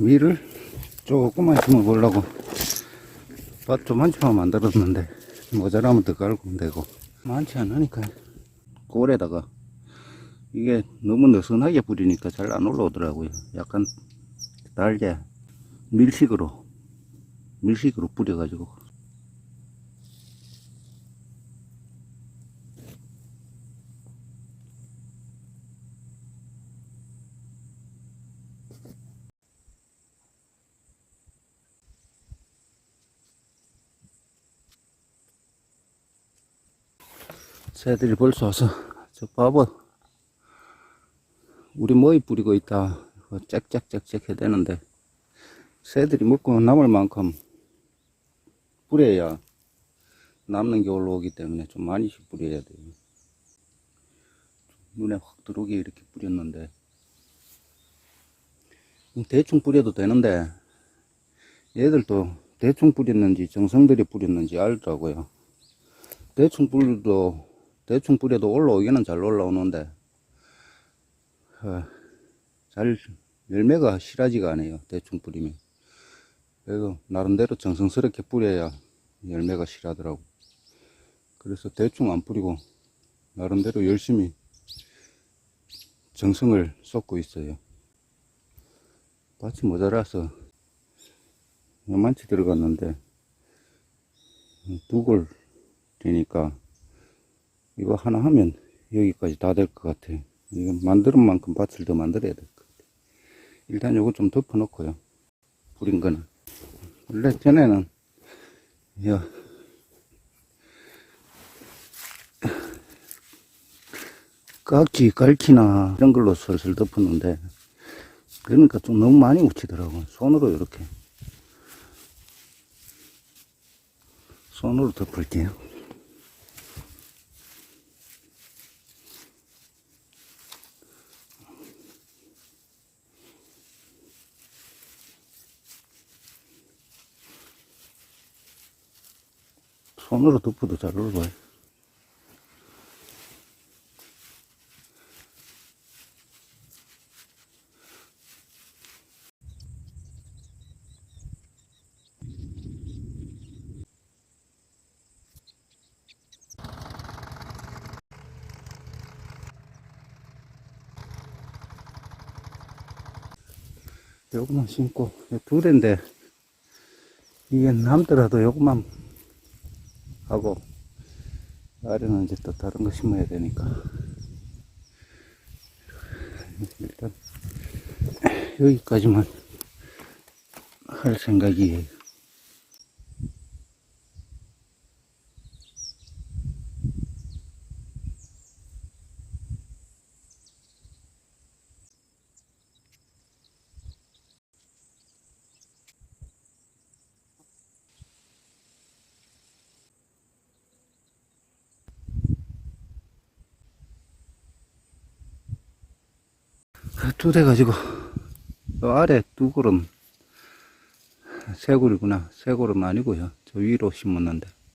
밀을 조금만 심어 보려고 밭 조만치만 만들었는데 모자라면 더 깔고 되고. 많지 않으니까 꼴에다가 이게 너무 느슨하게 뿌리니까 잘 안 올라오더라고요. 약간 달게 밀식으로 밀식으로 뿌려 가지고 새들이 벌써 와서 저 봐봐 우리 뭐이 뿌리고 있다. 짹짹짹짹 해야 되는데 새들이 먹고 남을 만큼 뿌려야 남는 게 올라오기 때문에 좀 많이씩 뿌려야 돼요. 눈에 확 들어오게 이렇게 뿌렸는데. 대충 뿌려도 되는데 얘들도 대충 뿌렸는지 정성들이 뿌렸는지 알더라고요. 대충 뿌려도 대충 뿌려도 올라오기는 잘 올라오는데 어, 잘 열매가 실하지가 않아요 대충 뿌리면. 그래서 나름대로 정성스럽게 뿌려야 열매가 실하더라고. 그래서 대충 안 뿌리고 나름대로 열심히 정성을 쏟고 있어요. 밭이 모자라서 요만치 들어갔는데 두골 되니까 이거 하나 하면 여기까지 다 될 것 같아. 이거 만드는 만큼 밭을 더 만들어야 될 것 같아. 일단 요거 좀 덮어 놓고요. 뿌린 거는. 원래 전에는, 야, 깍지, 갈퀴나 이런 걸로 슬슬 덮었는데, 그러니까 좀 너무 많이 묻히더라고. 손으로 이렇게. 손으로 덮을게요. 손으로 덮어도 잘 올라와요. 요것만 심고, 두 대인데, 이게 남더라도 요것만 하고 아래는 이제 또 다른 거 심어야 되니까. 일단 여기까지만 할 생각이에요 두 대 가지고 요 아래 두 그릇 세 그루구나. 세 그릇 아니고요. 저 위로 심었는데